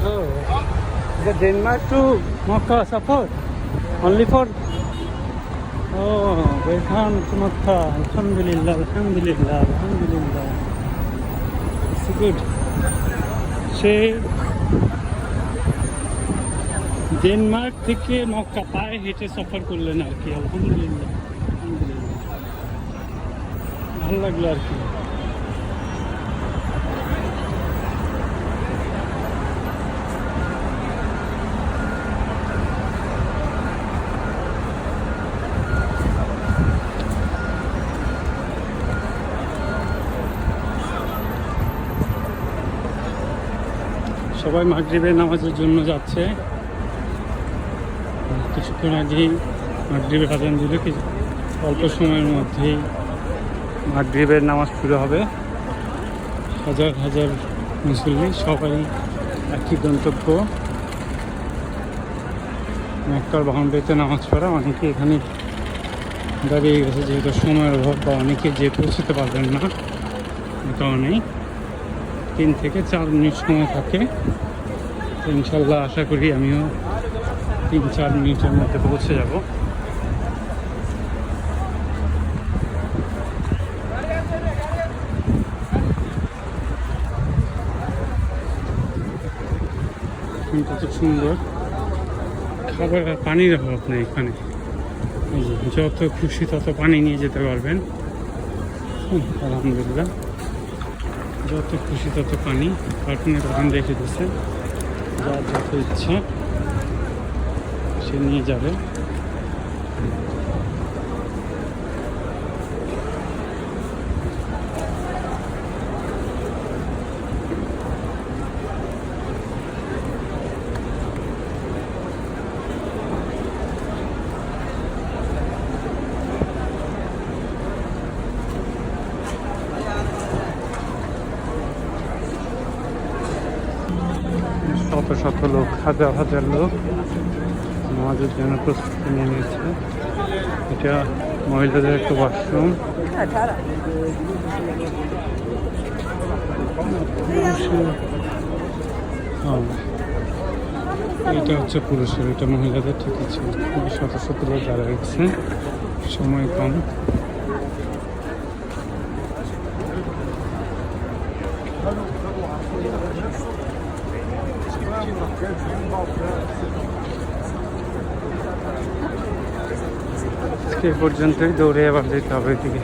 এটা Denmark to Mecca সাফর only for ও ওয়েলকাম টু মক্কা আলহামদুলিল্লাহ আলহামদুলিল্লাহ আলহামদুলিল্লাহ গুড সে ডেনমার্ক থেকে মক্কা পায়ে হেঁটে সফর করলেন আর কি, আলহামদুলিল্লাহ আলহামদুলিল্লাহ। ভালো লাগল আর কি। সবাই মাগরিবের নামাজের জন্য যাচ্ছে। কিছুক্ষণ আগেই মাগরিবের আজান দিল কিছু অল্প সময়ের মধ্যেই মাগরিবের নামাজ শুরু হবে। হাজার হাজার মুসল্লি, সবাই একই গন্তব্য। মক্কার বাউন্ডারিতে নামাজ পড়া, অনেকে এখানে দাঁড়িয়ে গেছে, যেহেতু সময়ের অভাব বা অনেকে যে পৌঁছতে পারবেন না, এ কারণেই। তিন থেকে চার মিনিট সময় থাকে। তো ইনশাল্লাহ আশা করি আমিও তিন চার মিনিটের মধ্যে পৌঁছে যাব। সুন্দর। খাবার আর পানির অভাব নেই এখানে। যত খুশি তত পানি নিয়ে যেতে পারবেন। হুম, আলহামদুলিল্লাহ। যত খুশি তত পানি কার্টুনের দোকান রেখে দিচ্ছে যার যত ইচ্ছা সে নিয়ে যাবে। শত শত লোক, হাজার হাজার লোক নামাজের জন্য প্রস্তুতি নিয়ে নিয়েছে। এটা মহিলাদের একটা ওয়াশরুম। এটা হচ্ছে পুরুষের, এটা মহিলাদের ঠিক আছে। শত শত লোক যারা রয়েছে সময় কম। আজকে এই পর্যন্তই দৌড়ে আবার যেতে হবে এদিকে